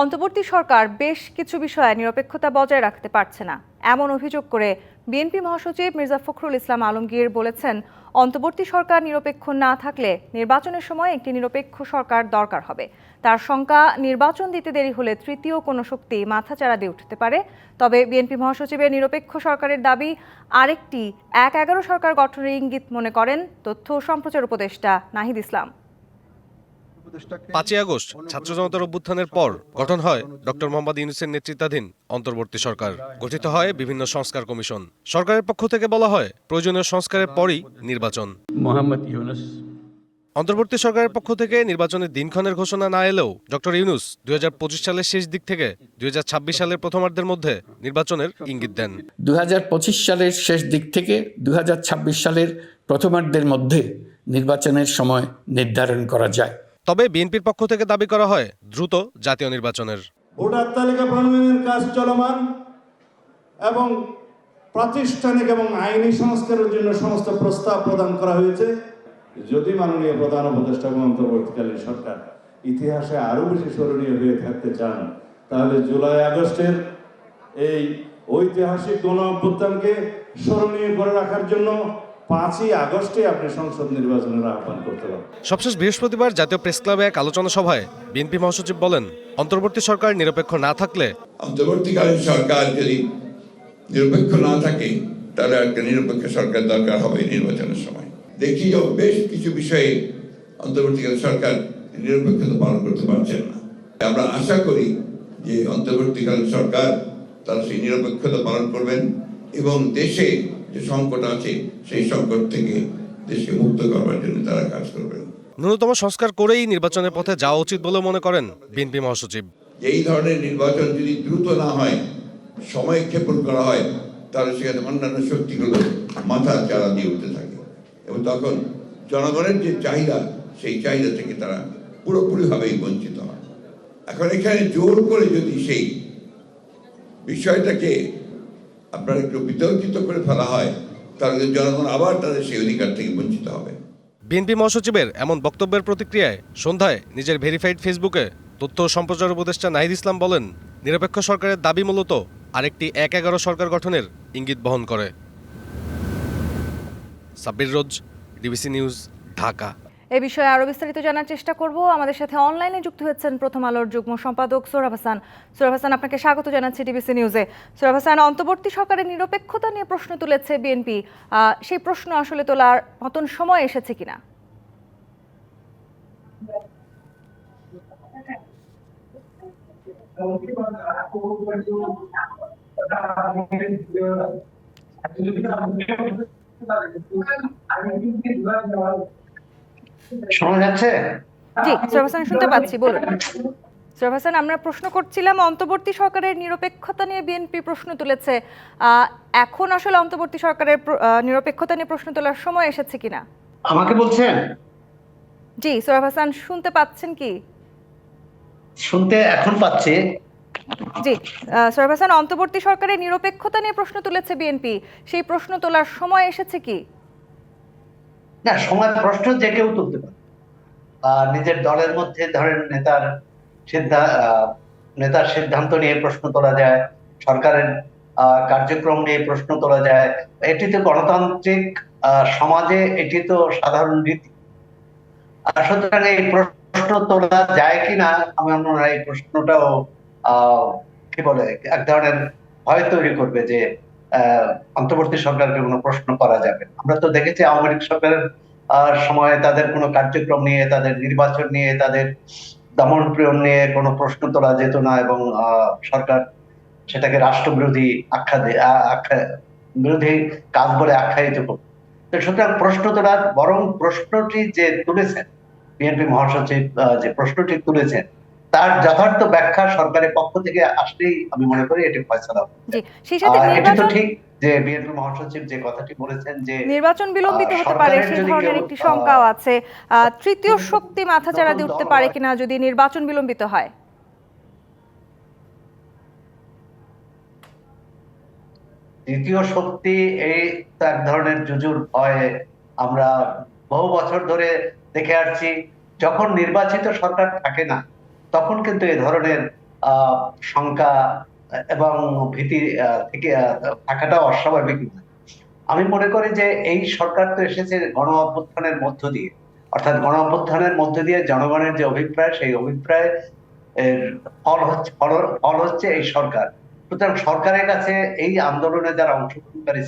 অন্তর্বর্তী সরকার বেশ কিছু বিষয়ে নিরপেক্ষতা বজায় রাখতে পারছে না। এমন অভিযোগ করে বিএনপি মহাসচিব মির্জা ফখরুল ইসলাম আলমগীর বলেছেন, অন্তর্বর্তী সরকার নিরপেক্ষ না থাকলে নির্বাচনের সময় একটি নিরপেক্ষ সরকার দরকার হবে। তার শঙ্কা, নির্বাচন দিতে দেরি হলে তৃতীয় কোনো শক্তি মাথাচাড়া দিয়ে উঠতে পারে। তবে বিএনপি মহাসচিবের নিরপেক্ষ সরকারের দাবি, আরেকটি এক এগারো সরকার গঠনের ইঙ্গিত মনে করেন তথ্য সম্প্রচার উপদেষ্টা নাহিদ ইসলাম। পাঁচই আগস্ট ছাত্র জনতার অভ্যুত্থানের পর গঠন হয় ডক্টর মোহাম্মদ ইউনুসের নেতৃত্বাধীন অন্তর্বর্তী সরকার। গঠিত হয় বিভিন্ন সংস্কার কমিশন। সরকারের পক্ষ থেকে বলা হয় প্রয়োজনীয় সংস্কারের পরই নির্বাচন। মোহাম্মদ ইউনুস। অন্তর্বর্তী সরকারের পক্ষ থেকে নির্বাচনের দিনক্ষণের ঘোষণা না এলেও ডক্টর ইউনুস দুই হাজার পঁচিশ সালের শেষ দিক থেকে দুই হাজার ছাব্বিশ সালের প্রথমার্ধের মধ্যে নির্বাচনের ইঙ্গিত দেন। দুই হাজার পঁচিশ সালের শেষ দিক থেকে দুই হাজার ছাব্বিশ সালের প্রথমার্ধের মধ্যে নির্বাচনের সময় নির্ধারণ করা যায়। তবে বিএনপির পক্ষ থেকে দাবি করা হয়, দ্রুত জাতীয় নির্বাচনের। ভোটার তালিকা প্রণয়নের কাজ চলমান এবং প্রাতিষ্ঠানিক এবং আইনি সংস্কারের জন্য সমস্ত প্রস্তাব প্রদান করা হয়েছে। যদি মাননীয় প্রধান উপদেষ্টা এবং অন্তর্বর্তীকালীন সরকার ইতিহাসে আরও বেশি স্মরণীয় হয়ে থাকতে চান, তাহলে জুলাই আগস্টের এই ঐতিহাসিক গণ অভ্যুত্থানকে স্মরণীয় করে রাখার জন্য পাঁচই আগস্টে আপনি সংসদ নির্বাচনের আহ্বান করতে পারেন সবশেষ বৃহস্পতিবার জাতীয় প্রেস ক্লাবে এক আলোচনা সভায় বিএনপি মহাসচিব বলেন অন্তর্বর্তী সরকার নিরপেক্ষ না থাকলে অন্তর্বর্তীকালীন সরকার যদি নিরপেক্ষ না থাকে তাহলে একটা নিরপেক্ষ সরকার দরকার হবে নির্বাচনের সময়। দেখি যে বেশ কিছু বিষয়ে অন্তর্বর্তীকালীন সরকার নিরপেক্ষতা পালন করতে পারছেন না। আমরা আশা করি যে অন্তর্বর্তীকালীন সরকার তারা সেই নিরপেক্ষতা পালন করবেন এবং দেশে যে সংকট আছে সেই সংকট থেকে দেশকে মুক্ত করবার জন্য তারা কাজ করবেন ন্যূনতম সংস্কার করেই নির্বাচনের পথে যাওয়া উচিত বলে মনে করেন বিএনপি মহাসচিব। এই ধরনের নির্বাচন যদি দ্রুত না হয় সময় ক্ষেপণ করা হয় তাহলে সেখানে অন্যান্য শক্তিগুলো মাথা চারা দিয়ে উঠতে থাকে। এবং তখন জনগণের যে চাহিদা সেই চাহিদা থেকে তারা পুরোপুরিভাবেই বঞ্চিত হয়। এখন এখানে জোর করে যদি সেই বিষয়টাকে আপনার একটু বিতর্কিত করে ফেলা হয়, তাহলে জনগণ আবার তাদের সেই অধিকার থেকে বঞ্চিত হবে। বিএনপি মহাসচিবের এমন বক্তব্যের প্রতিক্রিয়ায় সন্ধ্যায় নিজের ভেরিফাইড ফেসবুকে তথ্য সম্প্রচার উপদেষ্টা নাহিদ ইসলাম বলেন, নিরপেক্ষ সরকারের দাবি মূলত আরেকটি এক এগারো সরকার গঠনের ইঙ্গিত বহন করে। Sabbir Rose, DBC news, Dhaka. এ বিষয়ে আরও বিস্তারিত জানার চেষ্টা করব। আমাদের সাথে অনলাইনে যুক্ত হয়েছেন প্রথম আলোর যুগ্ম সম্পাদক সোরাব হাসান। সোরাব হাসান, আপনাকে স্বাগত জানাচ্ছি টিবিসি নিউজে। সোরাব হাসান, অন্তর্বর্তী সরকারের নিরপেক্ষতা নিয়ে প্রশ্ন তুলেছে বিএনপি। সেই প্রশ্ন আসলে তোলার মতন সময় এসেছে কিনা? শোনা যাচ্ছে? জি সোরাব শুনতে পাচ্ছি বলুন। সোরাব আমরা প্রশ্ন করছিলাম অন্তর্বর্তী সরকারের নিরপেক্ষতা নিয়ে বিএনপি প্রশ্ন তুলেছে। এখন আসলে অন্তর্বর্তী সরকারের নিরপেক্ষতা নিয়ে প্রশ্ন তোলার সময় এসেছে কিনা? আমাকে বলছেন? জি সোরাব হাসান শুনতে পাচ্ছেন কি? শুনতে এখন পাচ্ছি। জি হাসান অন্তর্বর্তী সরকারের নিরপেক্ষতা নিয়ে প্রশ্ন তুলেছে বিএনপি। সেই প্রশ্ন তোলার সময় এসেছে কি? না সময় প্রশ্ন যে কেউ তুলতে পারে। নিজের দলের মধ্যে ধরেন নেতার সিদ্ধান্ত নেতার সিদ্ধান্ত নিয়ে প্রশ্ন তোলা যায়, সরকারের কার্যক্রম নিয়ে প্রশ্ন তোলা যায়, এটি তো গণতান্ত্রিক সমাজে এটি তো সাধারণ রীতি। সুতরাং এই প্রশ্ন তোলা যায় কিনা আমার মনে হয় এই প্রশ্নটাও কি বলে, এক ধরনের ভয় তৈরি করবে যে অন্তর্বর্তী সরকারকে কোনো প্রশ্ন করা যাবে আমরা তো দেখেছি আওয়ামী লীগ সরকারের সময়ে তাদের কোনো কার্যক্রম নিয়ে, তাদের নির্বাচন নিয়ে, তাদের দমন প্রিয়ন নিয়ে কোনো প্রশ্ন তোলা যেত না এবং সরকার সেটাকে রাষ্ট্রবিরোধী আখ্যা আখ্যা, বিরোধী কাজ বলে আখ্যায়িত করত। সুতরাং প্রশ্ন তোলার, বরং প্রশ্নটি যে তুলেছেন, বিএনপি মহাসচিব যে প্রশ্নটি তুলেছেন তার যথার্থ ব্যাখ্যা সরকারের পক্ষ থেকে আসলেই আমি মনে করি এটি ফয়সালা হবে। সেই সাথে আর এটি তো ঠিক যে বিএনপি মহাসচিব যে কথাটি বলেছেন যে নির্বাচন বিলম্বিত হতে পারে সেই ধরনের একটি শঙ্কাও আছে তৃতীয় শক্তি মাথাচাড়া দিয়ে উঠতে পারে কিনা যদি নির্বাচন বিলম্বিত হয় দ্বিতীয় শক্তি এই এক ধরনের জুজুর ভয়ে আমরা বহু বছর ধরে দেখে আসছি যখন নির্বাচিত সরকার থাকে না তখন কিন্তু এই ধরনের শঙ্কা এবং ভীতি থেকে থাকাটা অস্বাভাবিক নয়। আমি মনে করি যে এই সরকার তো এসেছে গণ অভ্যুত্থানের মধ্য দিয়ে। অর্থাৎ গণ অভ্যুত্থানের মধ্য দিয়ে জনগণের যে অভিপ্রায়, সেই অভিপ্রায় ফল হচ্ছে, ফল- হচ্ছে এই সরকার। সুতরাং সরকারের কাছে এই আন্দোলনে যারা অংশগ্রহণকারী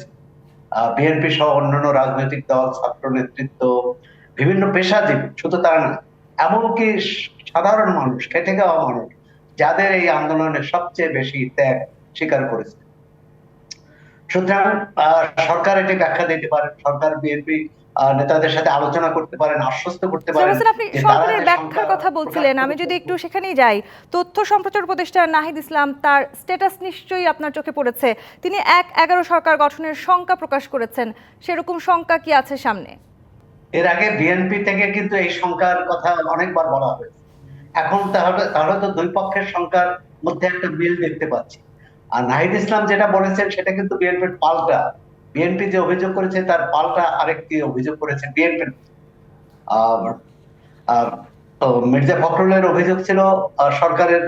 বিএনপি সহ অন্যান্য রাজনৈতিক দল, ছাত্র নেতৃত্ব, বিভিন্ন পেশাজীবী, শুধু তারা না এমনকি সাধারণ মানুষ খেটে খাওয়া মানুষ যাদের এই আন্দোলনে সবচেয়ে বেশি ত্যাগ স্বীকার করেছে। সুতরাং সরকার এটি ব্যাখ্যা দিতে পারে সরকার বিএনপি নেতাদের সাথে আলোচনা করতে পারেন আশ্বস্ত করতে পারেন আপনি সরকারের ব্যাখ্যার কথা বলছিলেন। আমি যদি একটু সেখানেই যাই তথ্য সম্প্রচার উপদেষ্টা নাহিদ ইসলাম তার স্ট্যাটাস নিশ্চয়ই আপনার চোখে পড়েছে। তিনি এক এগারো সরকার গঠনের শঙ্কা প্রকাশ করেছেন। সেরকম শঙ্কা কি আছে সামনে? এর আগে বিএনপি থেকে কিন্তু এই সংখ্যার কথা অনেকবার বলা হয়েছে। এখন তাহলে তাহলে তো দুই পক্ষের সংখ্যার মধ্যে একটা মিল দেখতে পাচ্ছি। আর নাহিদ ইসলাম যেটা বলেছেন, সেটা কিন্তু বিএনপির পাল্টা। বিএনপি যে অভিযোগ করেছে, তার পাল্টা আরেকটি অভিযোগ করেছে বিএনপির মির্জা ফখরুলের অভিযোগ ছিল সরকারের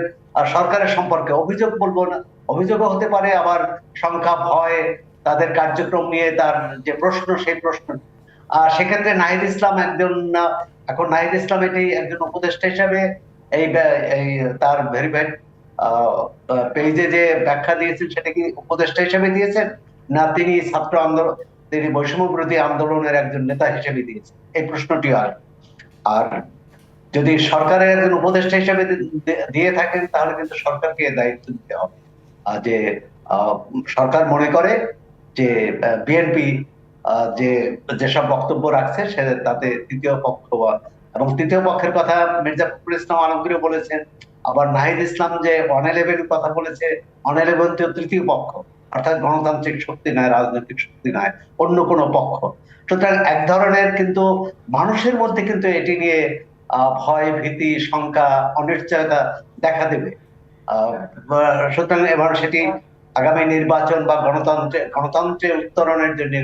সরকারের সম্পর্কে। অভিযোগ বলব না। অভিযোগও হতে পারে, আবার সংখ্যা ভয়, তাদের কার্যক্রম নিয়ে তার যে প্রশ্ন, সেই প্রশ্ন আহ সেক্ষেত্রে নাহিদ ইসলাম একজন, এখন নাহিদ ইসলাম এটি একজন উপদেষ্টা হিসাবে এই তার ভেরিফাইড পেজে যে ব্যাখ্যা দিয়েছেন সেটা কি উপদেষ্টা হিসেবে দিয়েছেন? না, তিনি ছাত্র আন্দোলন, তিনি বৈষম্য বিরোধী আন্দোলনের একজন নেতা হিসেবে দিয়েছেন? এই প্রশ্নটি আর আর যদি সরকারের একজন উপদেষ্টা হিসেবে দিয়ে থাকেন, তাহলে কিন্তু সরকারকে দায়িত্ব দিতে হবে। যে সরকার মনে করে যে বিএনপি যে, যেসব বক্তব্য রাখছে, সে তাতে তৃতীয় পক্ষ এবং তৃতীয় পক্ষের কথা মির্জা ফখরুল ইসলাম আলমগীরও বলেছেন। আবার নাহিদ ইসলাম যে অন ইলেভেন কথা বলেছে অন ইলেভেন তৃতীয় পক্ষ, অর্থাৎ গণতান্ত্রিক শক্তি নয়, রাজনৈতিক শক্তি নয়, অন্য কোনো পক্ষ। সুতরাং এক ধরনের কিন্তু মানুষের মধ্যে কিন্তু এটি নিয়ে ভয়, ভীতি, শঙ্কা, অনিশ্চয়তা দেখা দেবে। সুতরাং এবার সেটি আগামী নির্বাচন বা গণতন্ত্রে, গণতন্ত্রের উত্তরণের জন্য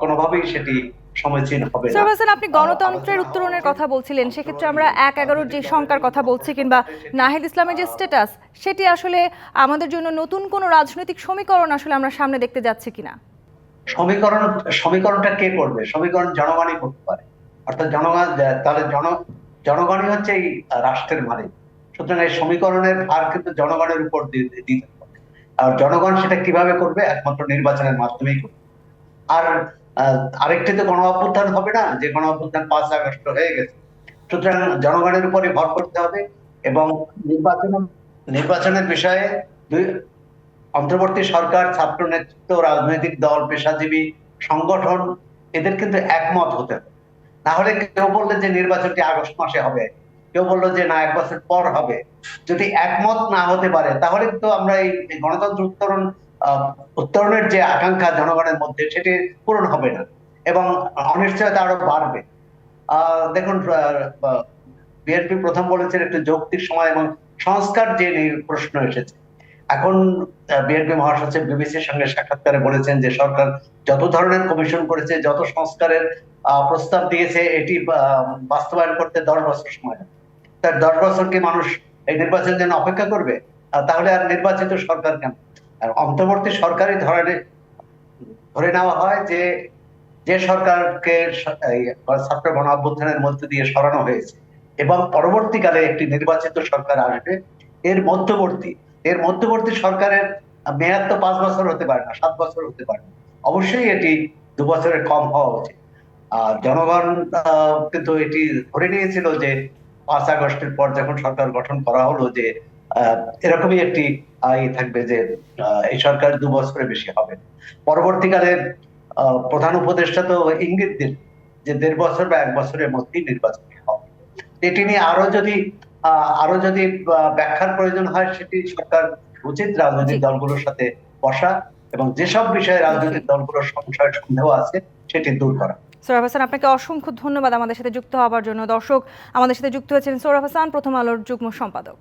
কোনোভাবেই সেটি সমীচীন হবে না। আপনি গণতন্ত্রের উত্তরণের কথা বলছিলেন সেক্ষেত্রে আমরা এক এগারোর যে শঙ্কার কথা বলছি কিংবা নাহিদ ইসলামের যে স্ট্যাটাস সেটি আসলে আমাদের জন্য নতুন কোনো রাজনৈতিক সমীকরণ আসলে আমরা সামনে দেখতে যাচ্ছি কিনা? সমীকরণ সমীকরণটা কে করবে? সমীকরণ জনগণই করতে পারে। অর্থাৎ জনগণ তাহলে জন জনগণই হচ্ছে এই রাষ্ট্রের মালিক। সুতরাং এই সমীকরণের ভার কিন্তু জনগণের উপর দিতে হবে। আর জনগণ সেটা কীভাবে করবে একমাত্র নির্বাচনের মাধ্যমেই করবে। আর আহ, আরেকটি তো গণ অভ্যুত্থান হবে না যে গণ অভ্যুত্থান পাঁচ আগস্ট হয়ে গেছে সুতরাং জনগণের উপরই ভর করতে হবে এবং নির্বাচন নির্বাচনের বিষয়ে দুই অন্তর্বর্তী সরকার ছাত্র নেতৃত্ব রাজনৈতিক দল পেশাজীবী সংগঠন এদের কিন্তু একমত হতে হবে। না হলে কেউ বললে যে নির্বাচনটি আগস্ট মাসে হবে কেউ বলল যে না এক বছর পর হবে। যদি একমত না হতে পারে তাহলে তো আমরা এই গণতন্ত্র উত্তরণ উত্তরণের যে আকাঙ্ক্ষা জনগণের মধ্যে, সেটি পূরণ হবে না এবং অনিশ্চয়তা আরও বাড়বে। দেখুন বিএনপি প্রথম বলেছেন একটু যৌক্তিক সময় এবং সংস্কার যে প্রশ্ন এসেছে। এখন বিএনপি মহাসচিব বিবিসির সঙ্গে সাক্ষাৎকারে বলেছেন যে সরকার যত ধরনের কমিশন করেছে, যত সংস্কারের প্রস্তাব দিয়েছে, এটি বাস্তবায়ন করতে দশ বছর সময়। তার দশ বছর কি মানুষ এই নির্বাচনের জন্য অপেক্ষা করবে? তাহলে আর নির্বাচিত সরকার কেন? আর অন্তর্বর্তী সরকারি ধরনের ধরে নেওয়া হয় যে যে সরকারকে ছাত্র গণ অভ্যুত্থানের মধ্যে দিয়ে সরানো হয়েছে এবং পরবর্তীকালে একটি নির্বাচিত সরকার আসবে, এর মধ্যবর্তী এর মধ্যবর্তী সরকারের মেয়াদ তো পাঁচ বছর হতে পারে না, সাত বছর হতে পারে না। অবশ্যই এটি দু বছরের কম হওয়া উচিত। আর জনগণ কিন্তু এটি ধরে নিয়েছিল যে পাঁচ আগস্টের পর যখন সরকার গঠন করা হলো যে এরকমই একটি আহ, থাকবে যে এই সরকার দু বছরের বেশি হবে। পরবর্তীকালে প্রধান উপদেষ্টা তো ইঙ্গিত দিন যে দেড় বছর বা এক বছরের মধ্যেই নির্বাচন হবে। এটি নিয়ে আরও যদি আরও যদি ব্যাখ্যার প্রয়োজন হয় সেটি সরকার উচিত রাজনৈতিক দলগুলোর সাথে বসা এবং যেসব বিষয়ে রাজনৈতিক দলগুলোর সংশয় সন্দেহ আছে সেটি দূর করা। সৌরভ হাসান আপনাকে অসংখ্য ধন্যবাদ আমাদের সাথে যুক্ত হওয়ার জন্য। দর্শক আমাদের সাথে যুক্ত হয়েছেন সৌরভ হাসান প্রথম আলোর যুগ্ম সম্পাদক।